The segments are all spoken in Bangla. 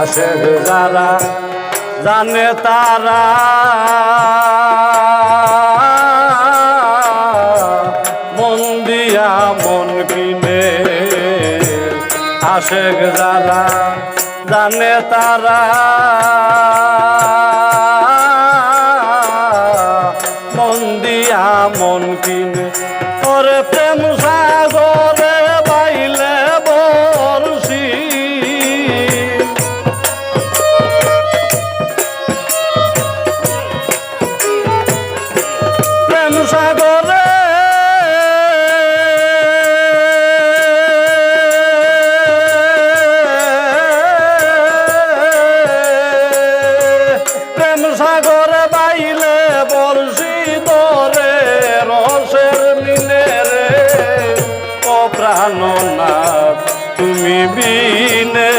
আসে যারা জানে তারা। মন দিয়া মন কিনে আসে যারা জানে তারা। মন দিয়া মন কিনে ও প্রাণনাথ তুমি বিনে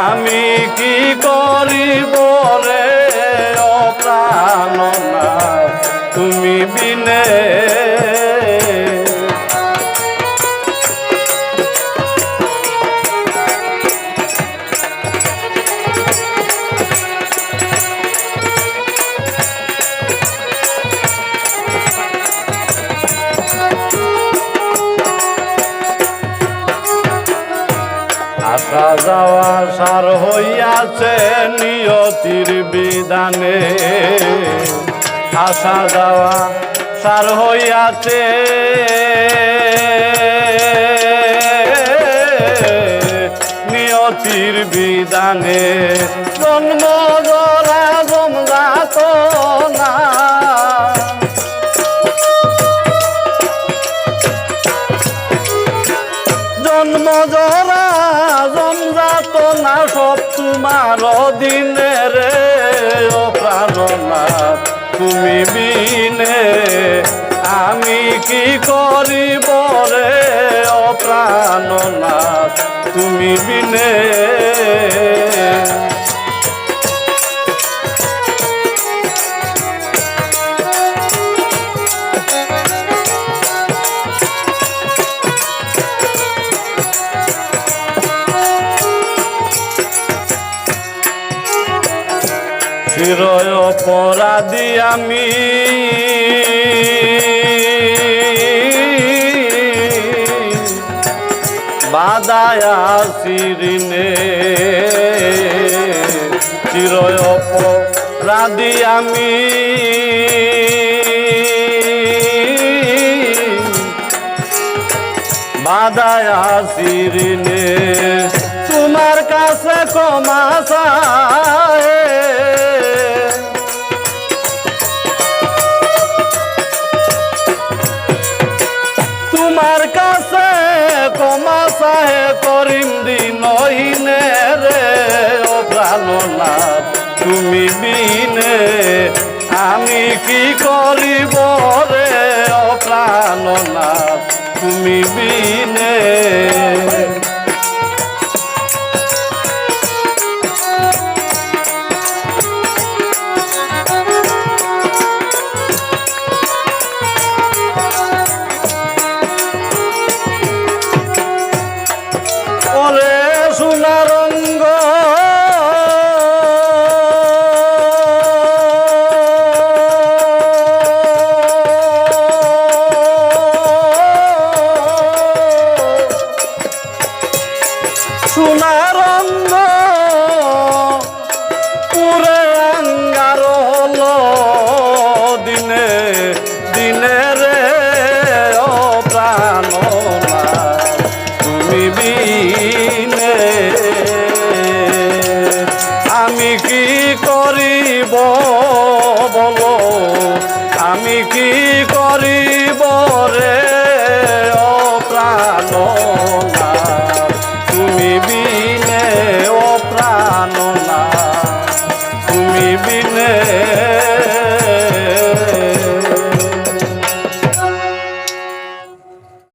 আমি কি করিব? সার হইয়াছে নিয়তির বিধানে। আসা যাওয়া সার হইয়াছে। নিয়তির বিধানে জন্ম জরা জন্ম জরা না সব তোমার দিনে রে, ও প্রাণনা তুমি বিনে। আমি কি করিব রে, ও প্রাণনা তুমি বিনে। অপরাধী আমি। বাদায়া শিরিনে চিরয় অপরাধী আমি। বাদায়া শিরিনে তোমার কাছে ক্ষমা তুমি বিনে আমি কি করিব রে অপ্রাণনা তুমি বিনে সোনার অন্ধ। বিনে